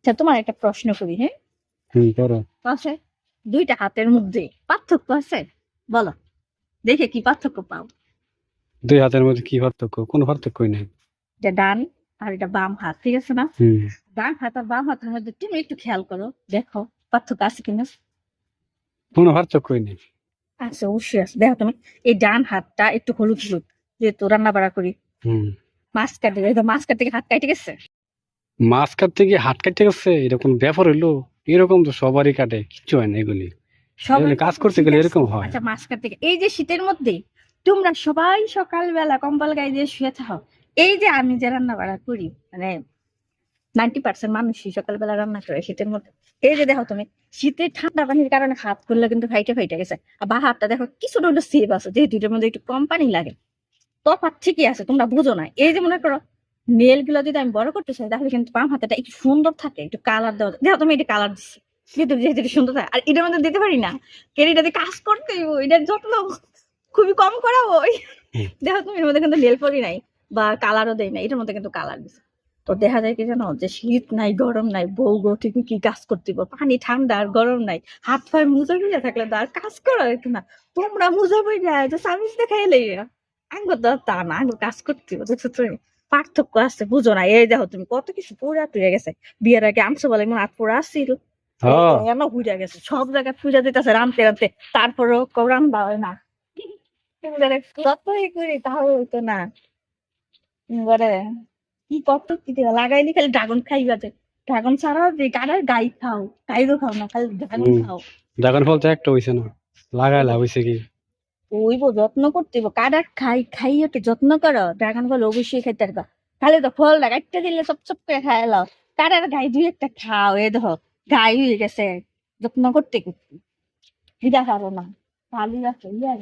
আচ্ছা তোমার একটা প্রশ্ন করি হ্যাঁ? আছে? দুইটা হাতের মধ্যে পার্থক্য আছে? বলো। দেখে কি পার্থক্য পাও? দুই হাতের মধ্যে কি পার্থক্য? কোনো পার্থক্যই নেই। এটা ডান আর এটা বাম হাত ঠিক আছে না? ডান হাত আর বাম হাতের মধ্যে তুমি একটু খেয়াল করো দেখো পার্থক্য আছে কিনা। কোনো পার্থক্যই নেই। আছে অবশ্যই আছে। দেখো তুমি এই ডান হাতটা একটু হলুদ হলুদ যেহেতু রান্না বাড়া করি মাছ কাটে মাছ কাটে হাত কাটে গেছে? মাছ কাটতে গিয়ে হাত কাটতে গেছে এরকম ব্যাপার হইল এরকম তো সবারই কাটে কিচ্ছু হয় না এগুলি। সবাই কাজ করতে গেলে এরকম হয়। আচ্ছা মাছ কাটতে এই যে শীতের মধ্যে তোমরা সবাই সকালবেলা কম্বল গায়ে দিয়ে শুয়ে থাকো এই যে আমি যে রান্না বাড়া করি মানে নাইনটি পার্সেন্ট মানুষই সকালবেলা রান্না করে শীতের মধ্যে। এই যে দেখো তুমি শীতে ঠান্ডা পানির কারণে হাত করলে কিন্তু ফাইটে ফাইটে গেছে। আর বা হাতটা দেখো কিছুটা হলো সেভ আছে যেহেতু এটার মধ্যে একটু কম পানি লাগে। তফাৎ ঠিকই আছে তোমরা বুঝো না। এই যে মনে করো নেলগুলো যদি আমি বড় করতে চাই, তাহলে কিন্তু বাম হাতেটা একটু সুন্দর থাকে, একটু কালার দেওয়া দেখো, তুমি এটা কালার দিচ্ছি যেহেতু যেহেতু সুন্দর থাকে। আর এটার মধ্যে দিতে পারি না। এটাতে কাজ করতে এটার যত্ন খুবই কম। দেখো, তুমি এর মধ্যে কিন্তু নেল পরি নাই বা কালারও দেয় না এটার মধ্যে কিন্তু কালার তো দেখা যায় কি জানো, যে শীত নাই, গরম নাই, বউ গো তুমি কি কাজ করতে পানি ঠান্ডা আর গরম নাই। হাত পায়ে মুজা ভিজা থাকলে তো আর কাজ করা হইতো না। তোমরা মুজা যায় যে সার্ভিস দেখাইলে আঙ্গ তো তা না, আঙ্গ কাজ করতে দেখছ তুমি? পার্থক্য আছে বুঝো না। এই দেখো তুমি কত কিছু পুরা টুয়ে গেছে। বিয়ের আগে আমসো বলে মনে হাত পুরা আসছিল এমন ঘুরে গেছে। সব জায়গায় পূজা দিতেছে রামতে রামতে তারপরেও কেউ রান্দা না। যতই করি তাও হইতো না। এবারে কি কত কি লাগাইলি খালি ড্রাগন খাইবা যে। ড্রাগন ছাড়া যে গাড়ার গাই খাও গাইরও খাও না খালি ড্রাগন হুম। খাও। ড্রাগন ফল তো একটা হইছে না। লাগাই লাভ হইছে কি? ওইব যত্ন করতে কাদার খাই খাই একটু যত্ন করো। ড্রাগন ফল অবশ্যই খাইতে পারবা। খালি তো ফল একটা দিলে সব সব করে খাই লাও। কাডার গাই দুই একটা খাও, এ ধর গাই হয়ে গেছে। যত্ন করতে করতে। দিদা খাব না। ভালো লাগছে ইয়ে